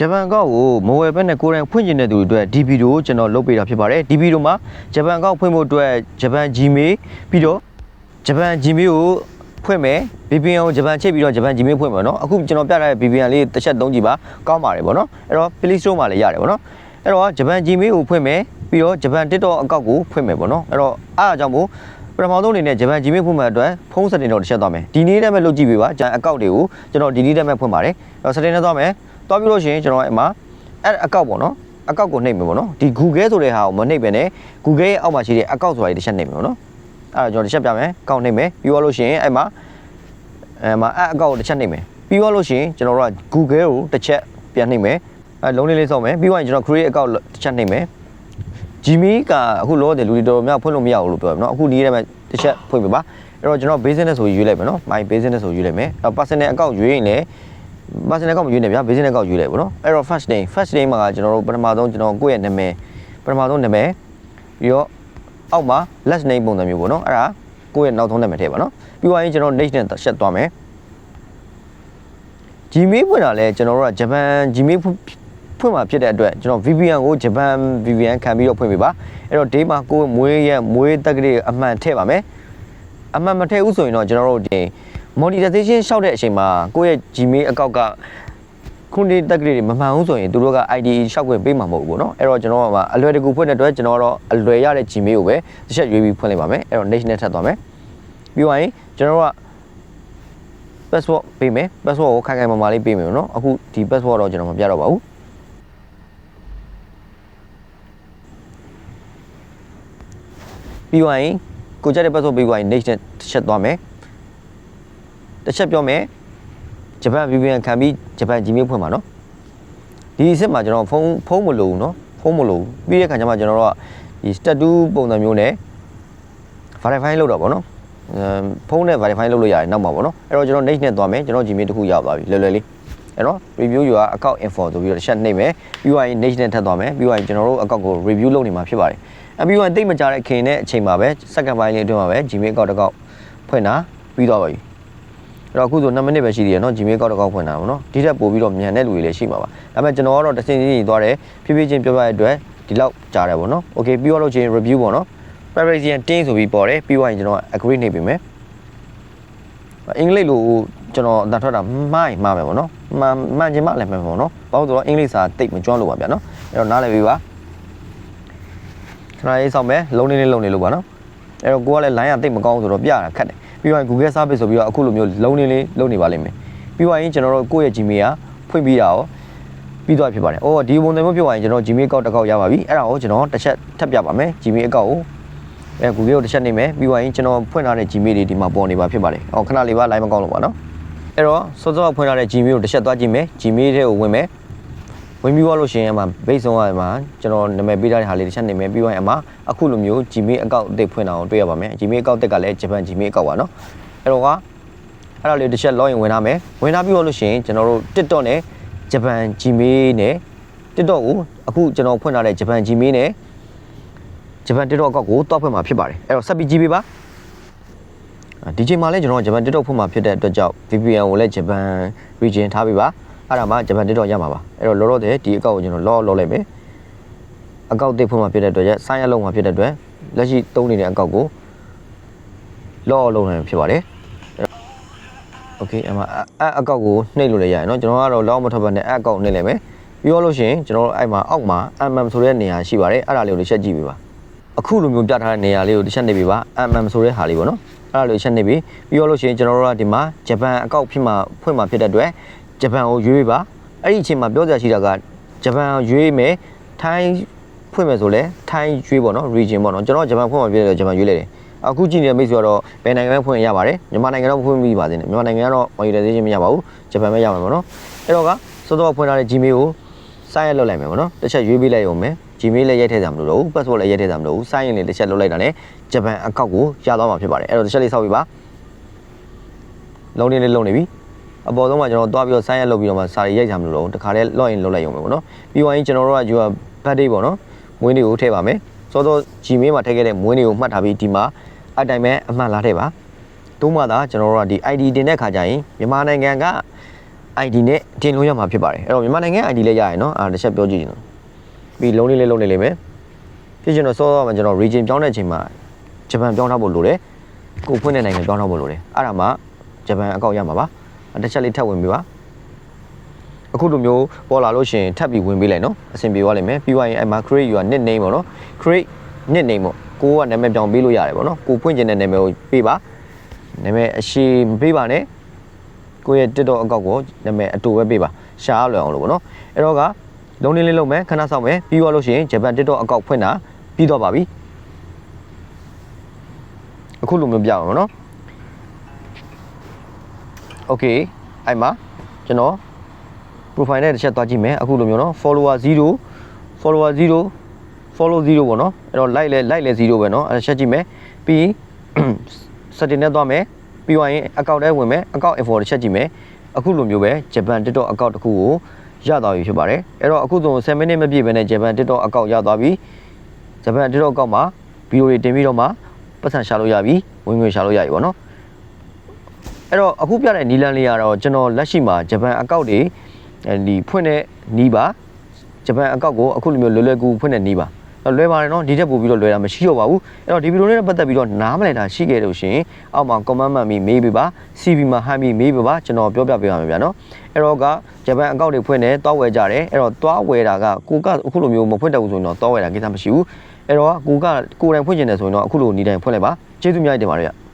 ဂျပန်အကောက်ကိုမဝယ်ဘက်နဲ့ကိုယ်တိုင်ဖွင့်ကျင်တဲ့သူတွေအတွက်ဒီဗီဒီယိုကိုကျွန်တော်လုပ်ပေးတာဖြစ်ပါတယ်ဒီဗီဒီယိုမှာဂျပန်အကောက်ဖွင့်ဖို့အတွက်ဂျပန် Gmail ပြီးတော့ဂျပန် Gmail ကိုဖွင့်မယ် VPN ကိုဂျပန်ချိတ်ပြီးတော့ဂျပန် Gmail ဖွင့်မယ်နော်အခုကျွန်တော်ပြထားတဲ့ VPN လေးတစ်ချက်သုံးကြည့်ပါကောင်းပါတယ်ဗောနော်အဲ့တော့ Play Store မှာလည်းရတယ်ဗောနော်အဲ့တော့ဂျပန် Gmail ကိုဖွင့်မယ်ပြီးတော့ဂျပန် TikTok အကောက်ကိုဖွင့်မယ်ဗောနော်အဲ့တော့အားအကြောင်းမို့ပထမဆုံးအနေနဲ့ဂျပန် Gmail ဖွင့်မဲ့အတွက်ဖုန်း setting တော့တစ်ချက်သွားမယ်ဒီနေ့တည်းမဲ့လုပ်ကြည့်ပေးပါဂျပန်အကောက်တွေကိုကျွန်တော်ဒီနေ့တည်းမဲ့ဖွင့်ပါတယ်အဲ့တော့ setting နဲ့သွားမယ် သွားပြီးလို့ရှိရင်ကျွန်တော်အဲ့မှာအဲ့အကောက်ပေါ့နော်အကောက်ကိုနှိပ်မယ်ပေါ့နော်ဒီ Google ဆိုတဲ့ဟာကိုမနှိပ်ပဲနဲ့ Google ရဲ့အောက်မှာရှိတဲ့အကောက်ဆိုတာတစ်ချက်နှိပ်မယ်ပေါ့နော်အဲ့ဒါကျွန်တော်တစ်ချက်ပြမယ်ကောက်နှိပ်မယ်ပြီးသွားလို့ရှိရင်အဲ့မှာအဲ့မှာအဲ့အကောက်ကိုတစ်ချက်နှိပ်မယ်ပြီးသွားလို့ရှိရင်ကျွန်တော်တို့က Google ကိုတစ်ချက်ပြန်နှိပ်မယ်အဲ့လုံးလေးလေးစောက်မယ်ပြီးသွားရင်ကျွန်တော် create account တစ်ချက်နှိပ်မယ် Gmail ကအခုလောတယ်လူတွေတော်တော်များဖွင့်လို့မရဘူးလို့ပြောတယ်เนาะအခုဒီထဲမှာတစ်ချက်ဖွင့်ပြပါအဲ့တော့ကျွန်တော် business ဆိုရွေးလိုက်မယ်เนาะ my business ဆိုရွေးလိုက်မယ်အဲ့ personal account ရွေးရင်လည်း personal account မယူနေဗျာ business account ယူလိုက်ပေါ့နော်အဲ့တော့ first name first name မှာကျွန်တော်တို့ပထမဆုံးကျွန်တော်ကိုယ့်ရဲ့နာမည်ပထမဆုံးနာမည်ပြီးတော့အောက်မှာ last name ပုံစံမျိုးပေါ့နော်အဲ့ဒါကိုယ့်ရဲ့နောက်ဆုံးနာမည်ထည့်ပါနော်ပြီးသွားရင်ကျွန်တော် next နဲ့ရှက်သွားမယ် Gmail ဖွင့်တာလဲကျွန်တော်တို့ကဂျပန် Gmail ဖွင့်မှာဖြစ်တဲ့အတွက်ကျွန်တော် VPN ကိုဂျပန် VPN ခံပြီးတော့ဖွင့်ပေးပါအဲ့တော့ day မှာကိုယ်မွေးရမွေးတက်ကလေးအမှန်ထည့်ပါမယ်အမှန်မထည့်ဘူးဆိုရင်တော့ကျွန်တော်တို့ဒီ monetization ရှောက်တဲ့အချိန်မှာကိုယ့်ရဲ့ Gmail အကောက်ကခုနှစ်တက်ကလေးတွေမမှန်ဘူးဆိုရင်သူတို့က ID ရှောက်ခွင့်ပေးမှာမဟုတ်ဘူးပေါ့နော်အဲ့တော့ကျွန်တော်ကအလွယ်တကူဖွင့်တဲ့အတွက်ကျွန်တော်ကတော့အလွယ်ရတဲ့ Gmail ကိုပဲတစ်ချက်ရွေးပြီးဖွင့်လိုက်ပါမယ်အဲ့တော့ next နဲ့ထပ်သွားမယ်ပြီးသွားရင်ကျွန်တော်တို့က password ပေးမယ် password ကိုခိုင်ခိုင်မာမာလေးပေးမယ်နော်အခုဒီ password တော့ကျွန်တော်မပြတော့ပါဘူးပြီးသွားရင်ကိုကြက်တဲ့ password ပေးသွားရင် next နဲ့တစ်ချက်သွားမယ် တစ်ချက်ပြောမယ်ဂျပန် VPN ခံပြီးဂျပန် Gmail ဖွင့်ပါနော်ဒီအစ်စ်မှာကျွန်တော်ဖုန်းဖုန်းမလို့ဘူးနော်ဖုန်းမလို့ဘူးပြီးတဲ့ခါကျမှကျွန်တော်တို့ကဒီ status ပုံစံမျိုးနဲ့ verify လုပ်တော့ဗောနော်ဖုန်းနဲ့ verify လုပ်လို့ရတယ်နောက်မှာပေါ့နော်အဲ့တော့ကျွန်တော် next နဲ့သွားမယ်ကျွန်တော် Gmail တစ်ခုရောက်သွားပြီလွယ်လွယ်လေးအဲ့တော့ review your account info ဆိုပြီးတော့တစ်ချက်နှိပ်မယ်ပြီးသွားရင် next နဲ့ထပ်သွားမယ်ပြီးသွားရင်ကျွန်တော်တို့ account ကို review လုပ်နေမှာဖြစ်ပါတယ်အပြီးတော့တိတ်မကြတဲ့ခင်တဲ့အချိန်မှာပဲ second file လေးအတွင်းမှာပဲ Gmail account တစ်ခေါက်ဖွင့်တာပြီးသွားပါပြီအဲ့ တော့အခုဆို2မိနစ်ပဲရှိသေးတယ်เนาะ Gmail account တစ်ခေါက်ဖွင့်တာပေါ့နော်ဒီထက်ပိုပြီးတော့မြန်တဲ့လူတွေလည်းရှိမှာပါဒါပေမဲ့ကျွန်တော်ကတော့တစ်စင်းချင်းကြီးသွားတယ်ဖြည်းဖြည်းချင်းပြောပြရတဲ့အတွက်ဒီလောက်ကြားတယ်ပေါ့နော် okay ပြီးတော့လို့ချင်း review ပေါ့နော် Parisian တင်းဆိုပြီးပေါ်တယ်ပြီးသွားရင်ကျွန်တော် agree နှိပ်ပေးမယ်အင်္ဂလိပ်လိုကျွန်တော်အတန်ထွက်တာမှားရင်မှားမယ်ပေါ့နော်မှန်မှန်ချင်မှလည်းမှန်ပေါ့နော်ဘာလို့ဆိုတော့အင်္ဂလိပ်စာတိတ်မကျွမ်းလို့ပါဗျာနော်အဲ့တော့နားလည်ပြီပါခဏလေးစောင့်မယ်လုံးလေးလေးလုံးနေလို့ပါနော်အဲ့တော့ကိုကလည်း line ကတိတ်မကောင်းဆိုတော့ပြတာခက်တယ် ပြီးတော့ Google service ဆိုပြီးတော့အခုလိုမျိုးလုံးလေးလေးလုံးနေပါလိမ့်မယ်ပြီးတော့ရင်ကျွန်တော်တို့ကိုယ့်ရဲ့ Gmail ကဖွင့်ပြီးတာရောပြီးသွားဖြစ်ပါတယ်။အော်ဒီပုံစံမျိုးဖြစ်သွားရင်ကျွန်တော် Gmail account တစ်ခေါက်ရပါပြီ။အဲ့ဒါကိုကျွန်တော်တစ်ချက်ထပ်ပြပါမယ်။ Gmail account ကိုအဲ Google ကိုတစ်ချက်နေမယ်ပြီးသွားရင်ကျွန်တော်ဖွင့်ထားတဲ့ Gmail တွေဒီမှာပေါ်နေပါဖြစ်ပါတယ်။အော်ခဏလေးပါ line မကောင်းလို့ပါနော်။အဲ့တော့စောစောဖွင့်ထားတဲ့ Gmail ကိုတစ်ချက်သွားကြည့်မယ်။ Gmail ထဲကိုဝင်မယ်။ ဝင်ပြီးသွားလို့ရှိရင်အမှ base ဆုံးကမှာကျွန်တော်နာမည်ပေးထားတဲ့ဟာလေးတစ်ချက်နေမယ်ပြီးသွားရင်အမှအခုလိုမျိုး Gmail account အသစ်ဖွင့်တာကိုတွေ့ရပါမယ်။ Gmail account တက်ကလည်း Japan Gmail account ပါနော်။အဲ့တော့ကအဲ့ဒါလေးတစ်ချက် login ဝင်ထားမယ်။ဝင်ထားပြီးတော့လို့ရှိရင်ကျွန်တော်တို့ TikTok နဲ့ Japan Gmail နဲ့ TikTok ကိုအခုကျွန်တော်ဖွင့်ထားတဲ့ Japan Gmail နဲ့ Japan TikTok အကောက်ကိုတွားဖွင့်မှာဖြစ်ပါတယ်အဲ့တော့ဆက်ပြီးကြည့်ပေးပါဒီချိန်မှာလည်းကျွန်တော် Japan TikTok ဖွင့်မှာဖြစ်တဲ့အတွက်ကြောင့် VPN ကိုလည်း Japan region ထားပေးပါ အဲ့ဒါမှ Japan TikTok ရမှာပါအဲ့တော့လောလောဆယ်ဒီအကောက်ကိုကျွန်တော်လောလောလိုက်မယ်အကောက်တစ်ဖွင့်မှာဖြစ်တဲ့အတွက်ကျဆိုင်းရလုံးမှာဖြစ်တဲ့အတွက်လက်ရှိသုံးနေတဲ့အကောက်ကိုလောလုံးနိုင်ဖြစ်ပါတယ်โอเคအမအအကောက်ကိုနှိပ်လို့လည်းရတယ်เนาะကျွန်တော်ကတော့လောမထပ်ပါနဲ့အအကောက်နှိပ်လိုက်မယ်ပြီးတော့လို့ရှိရင်ကျွန်တော်တို့အဲ့မှာအောက်မှာ MM ဆိုတဲ့နေရာရှိပါတယ်အဲ့ဒါလေးကိုတစ်ချက်ကြည့်ပေးပါအခုလိုမျိုးပြထားတဲ့နေရာလေးကိုတစ်ချက်နှိပ်ပေးပါ MM ဆိုတဲ့ဟာလေးပေါ့နော်အဲ့ဒါလေးတစ်ချက်နှိပ်ပေးပြီးတော့လို့ရှိရင်ကျွန်တော်တို့ကဒီမှာဂျပန်အကောက်ဖြစ်မှာဖွင့်မှာဖြစ်တဲ့အတွက် ဂျပန်ကိုရွေးပေးပါအဲ့ဒီအချိန်မှာပြောစရာရှိတာကဂျပန်ကိုရွေးမယ်ထိုင်းဖွင့်မယ်ဆိုလဲထိုင်းရွေးပေါ့နော် region ပေါ့နော်ကျွန်တော်ဂျပန်ဖွင့်မှာဖြစ်တဲ့ဂျပန်ရွေးလိုက်တယ်အခုကြည့်နေတဲ့မိတ်ဆွေကတော့ဘယ်နိုင်ငံပဲဖွင့်ရပါတယ်မြန်မာနိုင်ငံတော့ဖွင့်ပြီးပါသေးတယ်မြန်မာနိုင်ငံကတော့ monetization မရပါဘူးဂျပန်ပဲရမှာပေါ့နော်အဲ့တော့ကစောစောဖွင့်ထားတဲ့ Gmail ကို sign ရလုပ်လိုက်မယ်ပေါ့နော်တစ်ချက်ရွေးပေးလိုက်ရုံပဲ Gmail လည်းရိုက်ထည့်ကြမလို့တော့ဘူး password လည်းရိုက်ထည့်ကြမလို့ဘူး sign ရင်လည်းတစ်ချက်လုပ်လိုက်တာ ਨੇ ဂျပန်အကောက်ကိုရသွားမှာဖြစ်ပါတယ်အဲ့တော့တစ်ချက်လေးဆောက်ပြပါလုံးလေးလေးလုံးနေပြီ အပေါ်ဆုံးမှာကျွန်တော်တွားပြီးတော့ sign ရလုပ်ပြီးတော့မှစာရီရိုက်ကြမလို့တော့ဘူးတခါလေး login လုပ်လိုက်ရုံပဲပေါ့နော်ပြီးသွားရင်ကျွန်တော်တို့က your birthday ပေါ့နော်မွေးနေ့ကိုထည့်ပါမယ်စောစော Gmail မှာထည့်ခဲ့တဲ့မွေးနေ့ကိုမှတ်ထားပြီးဒီမှာအတိုင်းပဲအမှန်လာထည့်ပါတို့မှသာကျွန်တော်တို့ကဒီ ID တင်တဲ့ခါကျရင်မြန်မာနိုင်ငံက ID နဲ့တင်လို့ရမှာဖြစ်ပါတယ်အဲ့တော့မြန်မာနိုင်ငံ ID လည်းရရယ်နော်အာတစ်ချက်ပြောကြည့်ရင်တော့ပြီးလုံးလေးလေးလုံးနေလိမ့်မယ်ဖြစ်ချင်တော့စောစောမှာကျွန်တော် region ပြောင်းတဲ့အချိန်မှာဂျပန်ပြောင်းထားဖို့လိုတယ်ကိုဖွင့်တဲ့နိုင်ငံပြောင်းထားဖို့လိုတယ်အဲ့ဒါမှဂျပန်အကောက်ရမှာပါအဲ့ တစ်ချက်လေးထပ်ဝင်ပြီးပါအခုလိုမျိုးပေါ်လာလို့ရှိရင်ထပ်ပြီးဝင်ပေးလိုက်နော်အဆင်ပြေသွားလိမ့်မယ်ပြီးသွားရင်အဲ့မှာ create your nickname ပေါ့နော် create nickname ပေါ့ကိုကနာမည်ပြောင်းပေးလို့ရတယ်ပေါ့နော်ကိုဖွင့်ချင်တဲ့နာမည်ကိုပေးပါနာမည်အရှိမပေးပါနဲ့ကိုယ့်ရဲ့ TikTok အကောင့်ကိုနာမည်အတူပဲပေးပါရှားလွယ်အောင်လို့ပေါ့နော်အဲ့တော့ကလုံးလေးလေးလုံးမယ်ခဏဆောင်မယ်ပြီးသွားလို့ရှိရင်ဂျပန် TikTok အကောင့်ဖွင့်တာပြီးတော့ပါပြီအခုလိုမျိုးပြအောင်နော် Okay အဲ့မှာကျွန်တော် profile နဲ့တစ်ချက်သွားကြည့်မယ်အခုလိုမျိုးနော် follower 0 follower 0 follow 0ပေါ့နော်အဲ့တော့ like လဲ like လဲ0ပဲနော်အဲ့ဒါချက်ကြည့်မယ်ပြီး setting နဲ့သွားမယ်ပြီးသွားရင် account ထဲဝင်မယ် account info တစ်ချက်ကြည့်မယ်အခုလိုမျိုးပဲ Japan TikTok account တစ်ခုကိုရသွားပြီဖြစ်ပါတယ်အဲ့တော့အခုဆို7 minute မပြည့်ဘဲနဲ့ Japan TikTok account ရသွားပြီ Japan TikTok account မှာဗီဒီယိုတွေတင်ပြီးတော့မှပတ်စံရှာလို့ရပြီဝင်ငွေရှာလို့ရပြီပေါ့နော် အဲ့တော့အခုပြတဲ့နီလန်းလေးကတော့ကျွန်တော်လက်ရှိမှာ Japan account တွေအဲဒီဖွင့်တဲ့နီးပါဂျပန်အကောက်ကိုအခုလိုမျိုးလွယ်လွယ်ကူဖွင့်တဲ့နီးပါအဲ့တော့လွယ်ပါတယ်နော်ဒီထက်ပိုပြီးတော့လွယ်တာမရှိတော့ပါဘူးအဲ့တော့ဒီဗီဒီယိုလေးနဲ့ပတ်သက်ပြီးတော့နားမလည်တာရှိခဲ့လို့ရှိရင်အောက်မှာ comment မှတ်ပြီးမေးပေးပါ CV မှာဟမ်းပြီးမေးပေးပါကျွန်တော်ပြောပြပေးပါမယ်ဗျာနော်အဲ့တော့ကဂျပန်အကောက်တွေဖွင့်တယ်တွားဝယ်ကြတယ်အဲ့တော့တွားဝယ်တာကကိုကအခုလိုမျိုးမဖွင့်တတ်ဘူးဆိုရင်တော့တွားဝယ်တာကိစ္စမရှိဘူးအဲ့တော့ကိုကကိုယ်တိုင်ဖွင့်ကျင်တယ်ဆိုရင်တော့အခုလိုနေတိုင်းဖွင့်လိုက်ပါကျေးဇူးများတင်ပါတယ်ဗျ